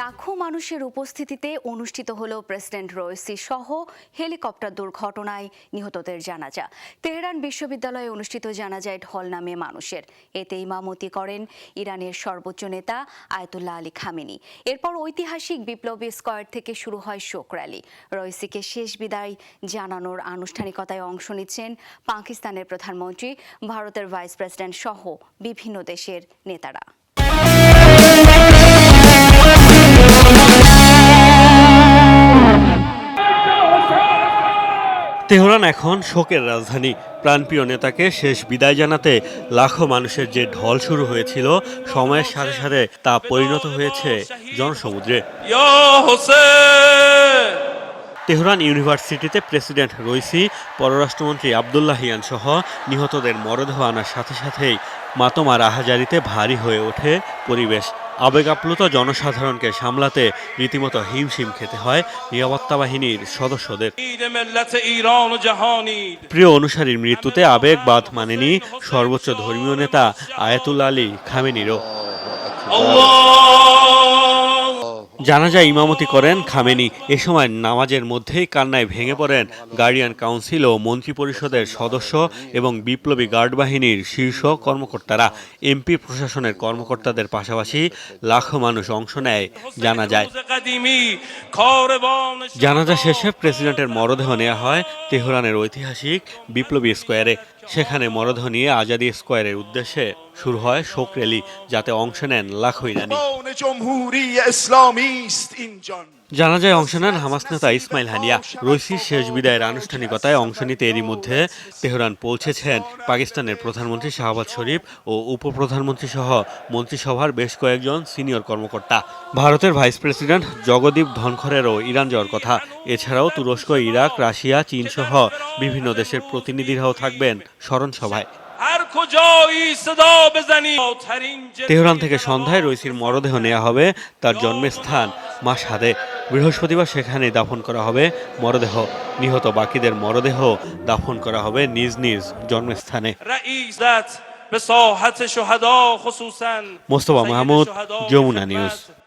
লাখো মানুষের উপস্থিতিতে অনুষ্ঠিত হল প্রেসিডেন্ট রয়েসি সহ হেলিকপ্টার দুর্ঘটনায় নিহতদের জানাজা। তেহরান বিশ্ববিদ্যালয়ে অনুষ্ঠিত জানাজায় ঢল নামে মানুষের। এতে ইমামতি করেন ইরানের সর্বোচ্চ নেতা আয়তুল্লাহ আলী খামেনি। এরপর ঐতিহাসিক বিপ্লবী স্কোয়ার থেকে শুরু হয় শোক র্যালি। রয়েসিকে শেষ বিদায় জানানোর আনুষ্ঠানিকতায় অংশ নিচ্ছেন পাকিস্তানের প্রধানমন্ত্রী, ভারতের ভাইস প্রেসিডেন্ট সহ বিভিন্ন দেশের নেতারা। তেহরান এখন শোকের রাজধানী। প্রাণপ্রিয় নেতাকে শেষ বিদায় জানাতে লাখো মানুষের যে ঢল শুরু হয়েছিল সময়ের সাথে সাথে তা পরিণত হয়েছে জনসমুদ্রে। তেহরান ইউনিভার্সিটিতে প্রেসিডেন্ট রইসি পররাষ্ট্রমন্ত্রী আবদুল্লাহ হিয়ান সহ নিহতদের মরদেহ আনার সাথে সাথেই মাতমার আহাজারিতে ভারী হয়ে ওঠে পরিবেশ। আবেগাপ্লুত জনসাধারণকে সামলাতে রীতিমতো হিমশিম খেতে হয় নিরাপত্তা বাহিনীর সদস্যদের। প্রিয় অনুসারীর মৃত্যুতে আবেগ বাদ মানেনি সর্বোচ্চ ধর্মীয় নেতা আয়াতুল আলী খামেনিরও। আল্লাহ জানাজা ইমামতি করেন খামেনি। এ সময় নামাজের মধ্যেই কান্নায় ভেঙে পড়েন গার্ডিয়ান কাউন্সিল ও মন্ত্রিপরিষদের সদস্য এবং বিপ্লবী গার্ড বাহিনীর শীর্ষ কর্মকর্তারা। এমপি প্রশাসনের কর্মকর্তাদের পাশাপাশি লাখো মানুষ অংশ নেয় জানা যায় জানাজা শেষে প্রেসিডেন্টের মরদেহ নেওয়া হয় তেহরানের ঐতিহাসিক বিপ্লবী স্কোয়ারে। সেখানে মরধনী আজাদি স্কোয়ারের উদ্দেশ্যে শুরু হয় শোক র্যালি যাতে অংশ নেন লাখো ইরানি জানাজায় অংশ নেন হামাস নেতা ইসমাইল হানিয়া। রইসির শেষ বিদায়ের আনুষ্ঠানিকতায় অংশ নিতে এরই মধ্যে তেহরান পৌঁছেছেন। পাকিস্তানের প্রধানমন্ত্রী শাহবাজ শরীফ ও উপপ্রধানমন্ত্রী সহ মন্ত্রিসভার বেশ কয়েকজন সিনিয়র কর্মকর্তা। ভারতের ভাইস প্রেসিডেন্ট জগদীপ ধনখরেরও ইরান যাওয়ার কথা। এছাড়াও তুরস্ক ইরাক রাশিয়া চীন সহ বিভিন্ন দেশের প্রতিনিধিরাও থাকবেন স্মরণ সভায় তেহরান থেকে সন্ধ্যায় রইসির মরদেহ নেওয়া হবে তার জন্মস্থান মাসাদে বৃহস্পতিবার সেখানে দাফন করা হবে মরদেহ। নিহত বাকিদের মরদেহ দাফন করা হবে নিজ নিজ জন্মস্থানে। মোস্তফা মাহমুদ যমুনা নিউজ।